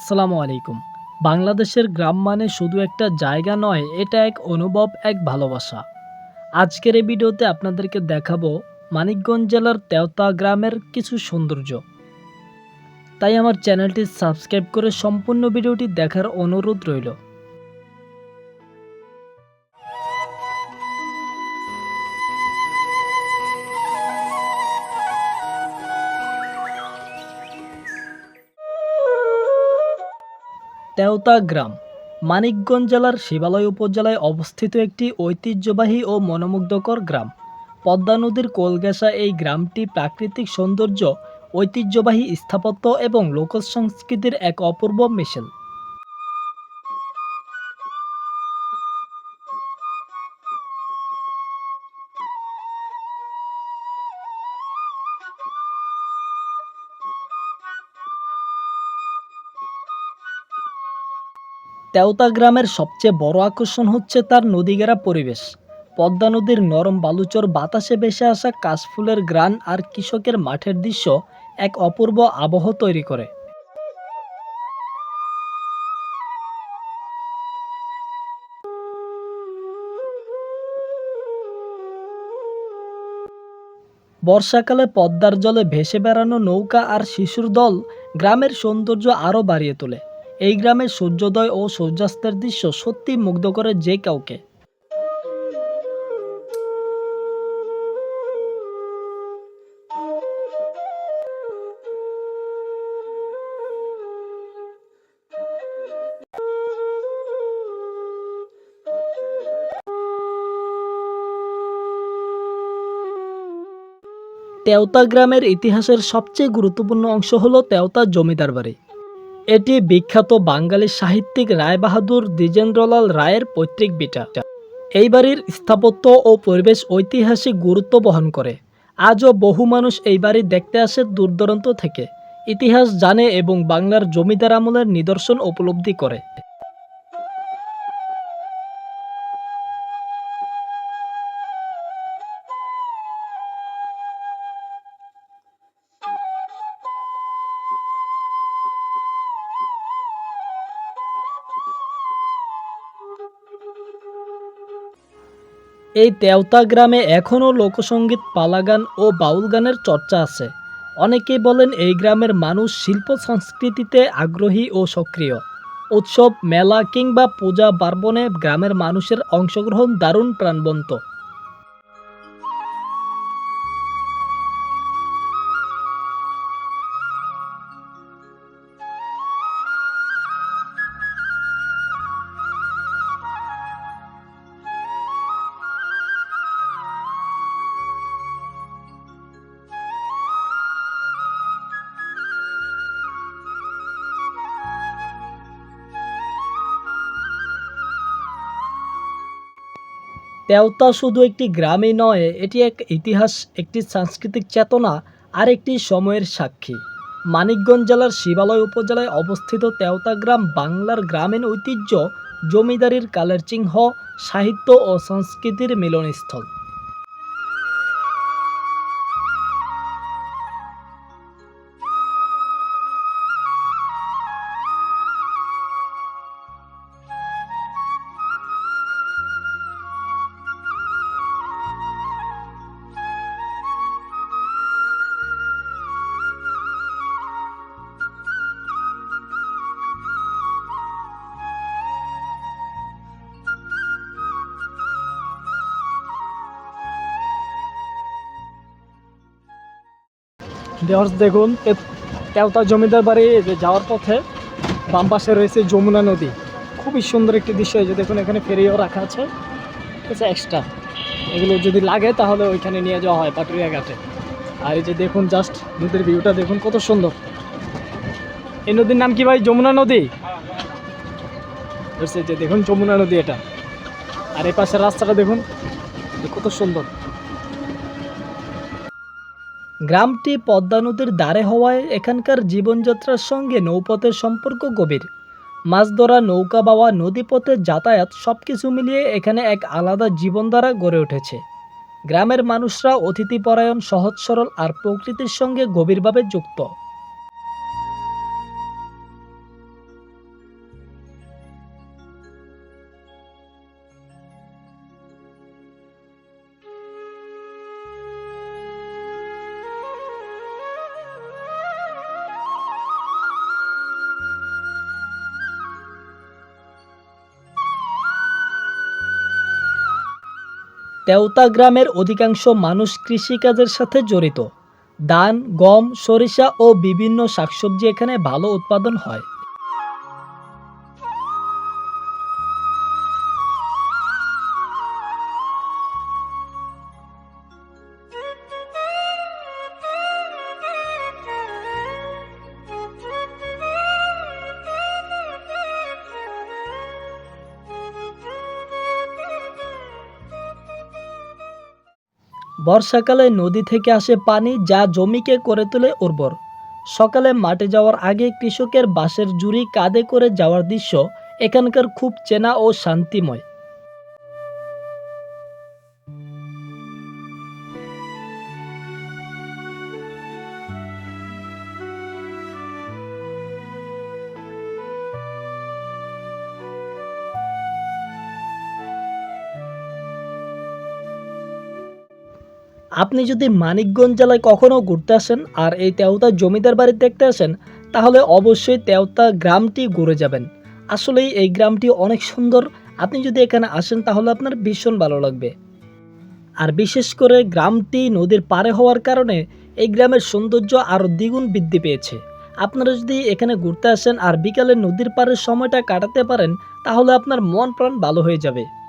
আসসালামু আলাইকুম। বাংলাদেশের গ্রাম মানে শুধু একটা জায়গা নয়, এটা এক অনুভব, এক ভালোবাসা। আজকের এই ভিডিওতে আপনাদেরকে দেখাবো মানিকগঞ্জ জেলার তেওতা গ্রামের কিছু সৌন্দর্য। তাই আমার চ্যানেলটি সাবস্ক্রাইব করে সম্পূর্ণ ভিডিওটি দেখার অনুরোধ রইল। তেওতা গ্রাম, মানিকগঞ্জ জেলার শিবালয় উপজেলায় অবস্থিত একটি ঐতিহ্যবাহী ও মনোমুগ্ধকর গ্রাম। পদ্মা নদীর কোলগেসা এই গ্রামটি প্রাকৃতিক সৌন্দর্য, ঐতিহ্যবাহী স্থাপত্য এবং লোক সংস্কৃতির এক অপূর্ব মিশেল। তেওতা গ্রামের সবচেয়ে বড় আকর্ষণ হচ্ছে তার নদীগেরা পরিবেশ। পদ্মা নদীর নরম বালুচর বাতাসে ভেসে আসা কাশফুলের গ্রান আর কৃষকের মাঠের দৃশ্য এক অপূর্ব আবহ তৈরি করে। বর্ষাকালে পদ্মার জলে ভেসে বেড়ানো নৌকা আর শিশুর দল গ্রামের সৌন্দর্য আরও বাড়িয়ে তোলে। এই গ্রামের সূর্যোদয় ও সূর্যাস্তের দৃশ্য সত্যি মুগ্ধ করে যে কাউকে। তেওতা গ্রামের ইতিহাসের সবচেয়ে গুরুত্বপূর্ণ অংশ হলো তেওতা জমিদার বাড়ি। এটি বিখ্যাত বাঙালি সাহিত্যিক রায়বাহাদুর দ্বিজেন্দ্রলাল রায়ের পৈতৃক বিটা এই বাড়ির স্থাপত্য ও পরিবেশ ঐতিহাসিক গুরুত্ব বহন করে। আজও বহু মানুষ এই বাড়ি দেখতে আসে দূরদূরান্ত থেকে। ইতিহাস জানে এবং বাংলার জমিদার আমলের নিদর্শন উপলব্ধি করে। এই তেওতা গ্রামে এখনও লোকসঙ্গীত পালাগান ও বাউল গানের চর্চা আছে। অনেকেই বলেন এই গ্রামের মানুষ শিল্প সংস্কৃতিতে আগ্রহী ও সক্রিয়। উৎসব, মেলা কিংবা পূজা পার্বণে গ্রামের মানুষের অংশগ্রহণ দারুণ প্রাণবন্ত। তেওতা শুধু একটি গ্রামই নয়, এটি এক ইতিহাস, একটি সাংস্কৃতিক চেতনা আর একটি সময়ের সাক্ষী। মানিকগঞ্জ জেলার শিবালয় উপজেলায় অবস্থিত তেওতা গ্রাম বাংলার গ্রামীণ ঐতিহ্য জমিদারির কালের চিহ্ন, সাহিত্য ও সংস্কৃতির মিলনস্থল। দেহর্স দেখুন তেওতা জমিদার বাড়ি যাওয়ার পথে বাম পাশে রয়েছে যমুনা নদী। খুবই সুন্দর একটি দৃশ্য যে দেখুন, এখানে ফেরিও রাখা আছে। আছে এক্সট্রা এগুলো যদি লাগে, তাহলে ওইখানে নিয়ে যাওয়া হয়, পাটুরিয়া ঘাটে। আর এই যে দেখুন জাস্ট নদীর ভিউটা দেখুন, কত সুন্দর। এই নদীর নাম কি ভাই? যমুনা নদী? যে দেখুন, যমুনা নদী এটা। আর এই পাশের রাস্তাটা দেখুন, কত সুন্দর। গ্রামটি পদ্মা নদীর দ্বারে হওয়ায় এখানকার জীবনযাত্রার সঙ্গে নৌপথের সম্পর্ক গভীর। মাছ ধরা নৌকা বাওয়া, নদীপথে যাতায়াত সব কিছু মিলিয়ে এখানে এক আলাদা জীবনধারা গড়ে উঠেছে। গ্রামের মানুষরা অতিথিপরায়ণ, সহজ সরল আর প্রকৃতির সঙ্গে গভীরভাবে যুক্ত। তেওতা গ্রামের অধিকাংশ মানুষ কৃষিকাজের সাথে জড়িত। ধান, গম, সরিষা ও বিভিন্ন শাকসবজি এখানে ভালো উৎপাদন হয়। বর্ষাকালে নদী থেকে আসে পানি যা জমিকে করে তোলে উর্বর। সকালে মাঠে যাওয়ার আগে কৃষকের বাঁশের জুড়ি কাঁধে করে যাওয়ার দৃশ্য এখানকার খুব চেনা ও শান্তিময়। আপনি যদি মানিকগঞ্জ জেলায় কখনও ঘুরতে আসেন আর এই তেওতা জমিদার বাড়ি দেখতে আসেন, তাহলে অবশ্যই তেওতা গ্রামটি ঘুরে যাবেন। আসলেই এই গ্রামটি অনেক সুন্দর। আপনি যদি এখানে আসেন, তাহলে আপনার ভীষণ ভালো লাগবে। আর বিশেষ করে গ্রামটি নদীর পারে হওয়ার কারণে এই গ্রামের সৌন্দর্য আরও দ্বিগুণ বৃদ্ধি পেয়েছে। আপনারা যদি এখানে ঘুরতে আসেন আর বিকালে নদীর পাড়ের সময়টা কাটাতে পারেন, তাহলে আপনার মন প্রাণ ভালো হয়ে যাবে।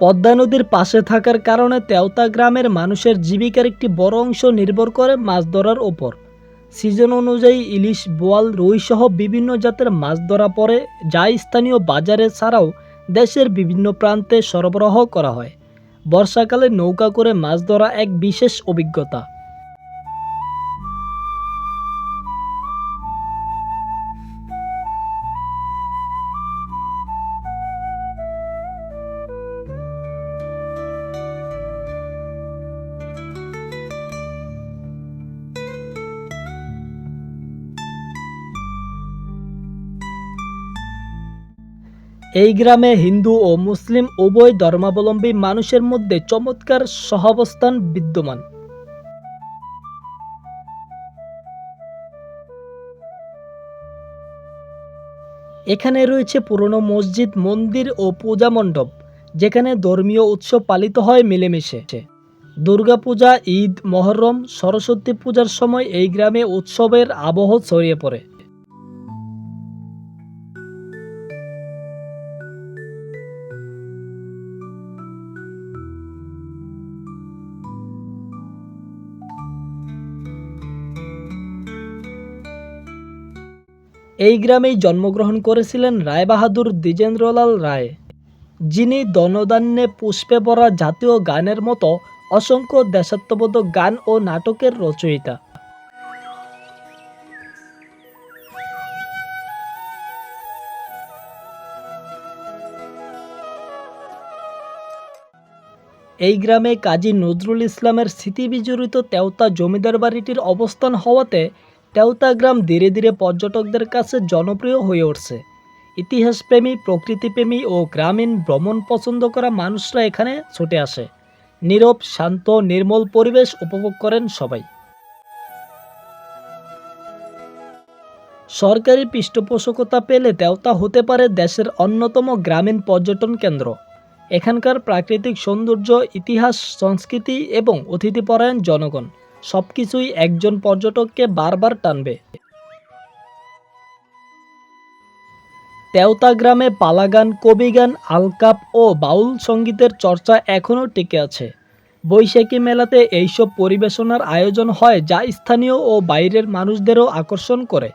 পদ্মা নদীর পাশে থাকার কারণে তেওতা গ্রামের মানুষের জীবিকার একটি বড় অংশ নির্ভর করে মাছ ধরার ওপর। সিজন অনুযায়ী ইলিশ, বোয়াল, রুইসহ বিভিন্ন জাতের মাছ ধরা পড়ে, যা স্থানীয় বাজারে ছাড়াও দেশের বিভিন্ন প্রান্তে সরবরাহ করা হয়। বর্ষাকালে নৌকা করে মাছ ধরা এক বিশেষ অভিজ্ঞতা। এই গ্রামে হিন্দু ও মুসলিম উভয় ধর্মাবলম্বী মানুষের মধ্যে চমৎকার সহাবস্থান বিদ্যমান। এখানে রয়েছে পুরনো মসজিদ, মন্দির ও পূজা মণ্ডপ, যেখানে ধর্মীয় উৎসব পালিত হয় মিলেমিশে। দুর্গাপূজা, ঈদ, মহরম, সরস্বতী পূজার সময় এই গ্রামে উৎসবের আবহ ছড়িয়ে পড়ে। এই গ্রামেই জন্মগ্রহণ করেছিলেন রায়বাহাদুর দ্বিজেন্দ্রলাল রায়, যিনি দনদান্যে পুষ্পে ভরা জাতীয় গানের মতো অসংখ্য দেশাত্মবোধক গান ও নাটকের রচয়িতা। এই গ্রামে কাজী নজরুল ইসলামের স্মৃতিবিজড়িত তেওতা জমিদার বাড়িটির অবস্থান হওয়াতে তেওতা গ্রাম ধীরে ধীরে পর্যটকদের কাছে জনপ্রিয় হয়ে উঠছে। ইতিহাসপ্রেমী, প্রকৃতিপ্রেমী ও গ্রামীণ ভ্রমণ পছন্দ করা মানুষরা এখানে ছুটে আসে। নীরব, শান্ত, নির্মল পরিবেশ উপভোগ করেন সবাই। সরকারি পৃষ্ঠপোষকতা পেলে তেওতা হতে পারে দেশের অন্যতম গ্রামীণ পর্যটন কেন্দ্র। এখানকার প্রাকৃতিক সৌন্দর্য, ইতিহাস, সংস্কৃতি এবং অতিথিপরায়ণ জনগণ। সবকিছুই একজন পর্যটককে বারবার টানবে। তেওতা গ্রামে পালাগান, কবিগান, আলকাপ ও বাউল সঙ্গীতের চর্চা এখনও টিকে আছে। বৈশাখী মেলাতে এইসব পরিবেশনার আয়োজন হয় যা স্থানীয় ও বাইরের মানুষদেরও আকর্ষণ করে।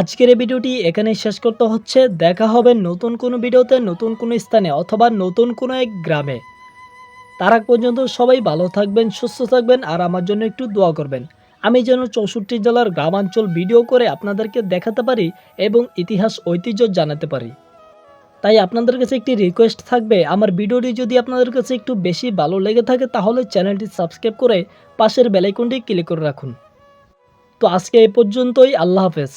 আজকের এই ভিডিওটি এখানে শেষ করতে হচ্ছে। দেখা হবে নতুন কোনো ভিডিওতে নতুন কোনো স্থানে অথবা নতুন কোনো এক গ্রামে। তার আগ পর্যন্ত সবাই ভালো থাকবেন, সুস্থ থাকবেন আর আমার জন্য একটু দোয়া করবেন। আমি যেন চৌষট্টি জেলার গ্রামাঞ্চল ভিডিও করে আপনাদেরকে দেখাতে পারি এবং ইতিহাস, ঐতিহ্য জানাতে পারি। তাই আপনাদের কাছে একটি রিকোয়েস্ট থাকবে, আমার ভিডিওটি যদি আপনাদের কাছে একটু বেশি ভালো লেগে থাকে তাহলে চ্যানেলটি সাবস্ক্রাইব করে পাশের বেলাইকনটি ক্লিক করে রাখুন। তো আজকে এ পর্যন্তই, আল্লাহ হাফেজ।